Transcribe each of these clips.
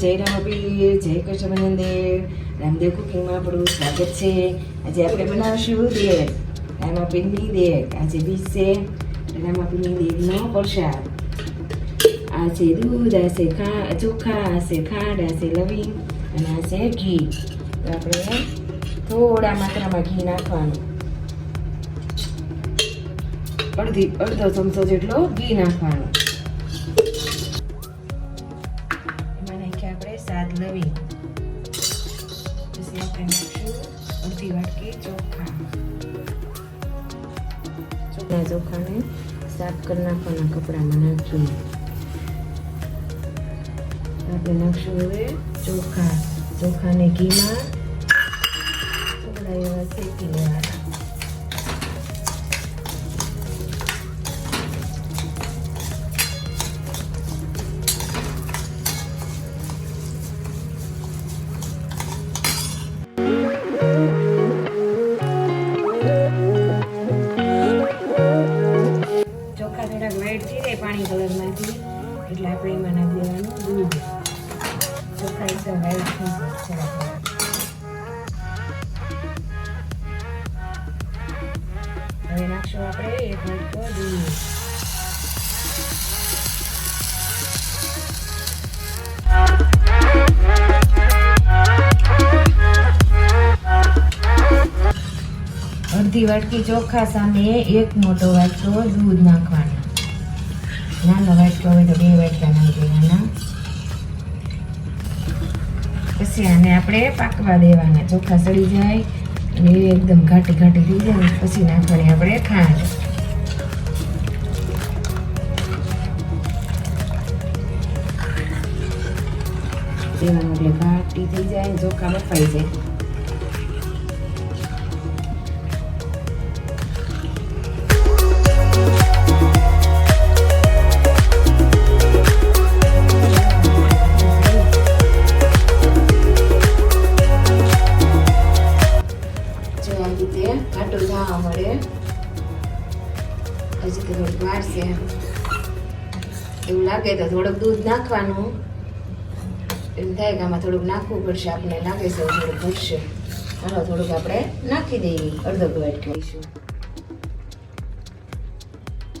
જય રામાપીર, જય કૃષ્ણ મંદિર રામદેવ કુકિંગમાં આપણું સ્વાગત છે. આજે આપણે બનાવશું દેર, રામાપીરની દેર. આજે બીજ છે રામાપીરની દેરનો પ્રસાદ. આ છે દૂધ આ છે ખા, ચોખા આ છે ખાંડ આ છે લવિંગ અને આ છે ઘી. તો આપણે થોડા માત્રામાં ઘી નાખવાનું. અડધી, અડધો ચમચો જેટલો ઘી નાખવાનો. લવિંગ પછી આપણે નાખશું અડધી વાટકી ચોખા. ચોખા ચોખાને સાફ કરી નાખવાના કપડામાં નાખીએ. આપણે નાખશું હવે ચોખા. ચોખાને ઘીમાં. થોડા એવા શેકી લેવાના. જાય પાણી કલરમાંથી એટલે આપણે એમાં નાખી દેવાનું દૂધ. સફાઈ થોડાક હવે નાખશું આપણે એક વાટકો દૂધ. અડધી વાટકી ચોખા સામે એક મોટો વાટકો દૂધ નાખવાનો. નાનો વાટકો હોય તો બે વાટકા નાખી દેવાના પછી આને આપણે પાકવા દેવાના ચોખા સડી જાય અને એ એકદમ ઘાટી ઘાટી થઈ જાય પછી નાખવાની આપણે ખાંડ દેવાનું એટલે ઘાટી થઈ જાય ચોખા બફાઈ જાય એવું લાગે તો થોડુંક દૂધ નાખવાનું. એમ થાય કે આમાં થોડુંક નાખવું પડશે આપણે લાગે છે થોડુંક ઘટશે. ચાલો, થોડુંક આપણે નાખી દઈએ, અડધો ગ્લાસ કહીશું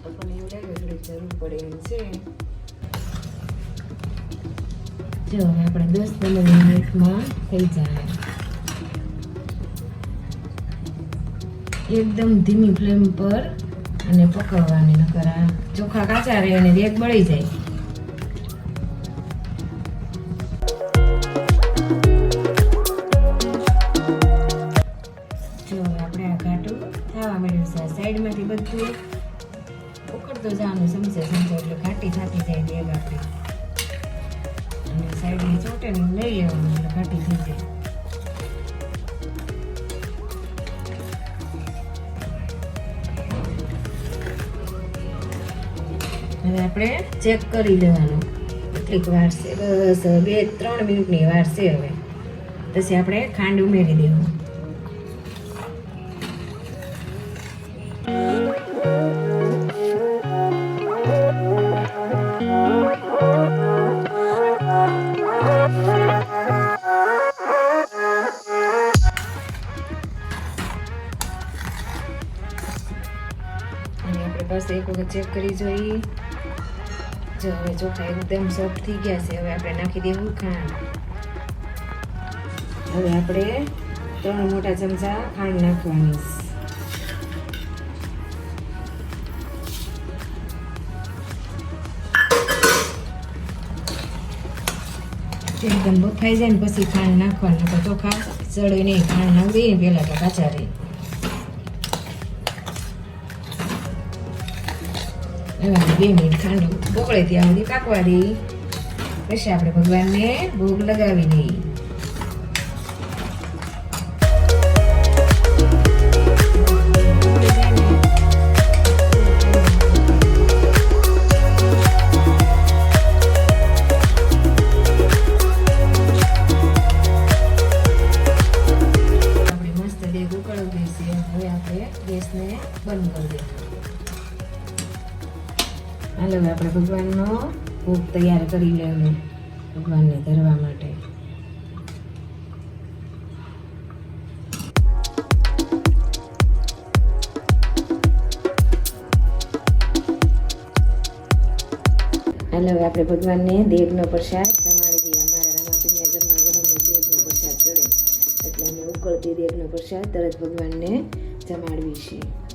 આપણને એવું લાગે થોડીક જરૂર પડે એમ છે. જો, હવે આપણે દસ પંદર મિનિટમાં થઈ જાય. એકદમ ધીમી ફ્લેમ પર અને પકવવાની, નકર આ ચોખા કાચા રહે અને દેગ બળી જાય. જો આપણે આ ઘાટું થવા માંડ્યું છે સાઈડમાંથી બધું ઉકળતો જવાનું સમજે સમજે, એટલે ઘાટી થતી જાય દેગ આપણી અને સાઈડની ચોટે લઈ આવવાનું એટલે ઘાટી થઈ જાય. હવે આપણે ચેક કરી લેવાનું. કેટલીક વાર છે, બસ, બે, ત્રણ મિનિટની વાર છે હવે. પછી આપણે ખાંડ ઉમેરી દેવું બસ એક વખત ચેક કરી જોઈએ જો હવે ચોખા એકદમ સોફ્ટ થઈ ગયા છે, હવે આપણે નાખી દેવું ખાંડ. હવે આપણે ત્રણ મોટા ચમચા ખાંડ નાખવાની એકદમ બફાઈ જાય ને પછી ખાંડ નાખવાનું ચોખા ચડે નહીં, ખાંડ નાખી દઈએ પહેલાં તો કાચા રહે. હવે બે મિનિટ ખાંડો બોકળે ત્યાં સુધી પાકવા દઈ પછી આપણે ભગવાનને ભોગ લગાવી દઈએ આપણે મસ્ત દેગ ઉકળવી દઈશું હવે આપણે ગેસને બંધ કરી દઈશું હાલો, આપણે ભગવાનનો ભોગ તૈયાર કરી લેવાનો ભગવાનને ધરવા માટે. હાલો, હવે આપણે ભગવાનને દેગનો પ્રસાદ જમાડી દઈએ અમારા રામાપીના ઘરમાં ગરમનો દેગનો પ્રસાદ ચડે. એટલે અમે ઉકળતી દેગનો પ્રસાદ તરત ભગવાનને જમાડવી છીએ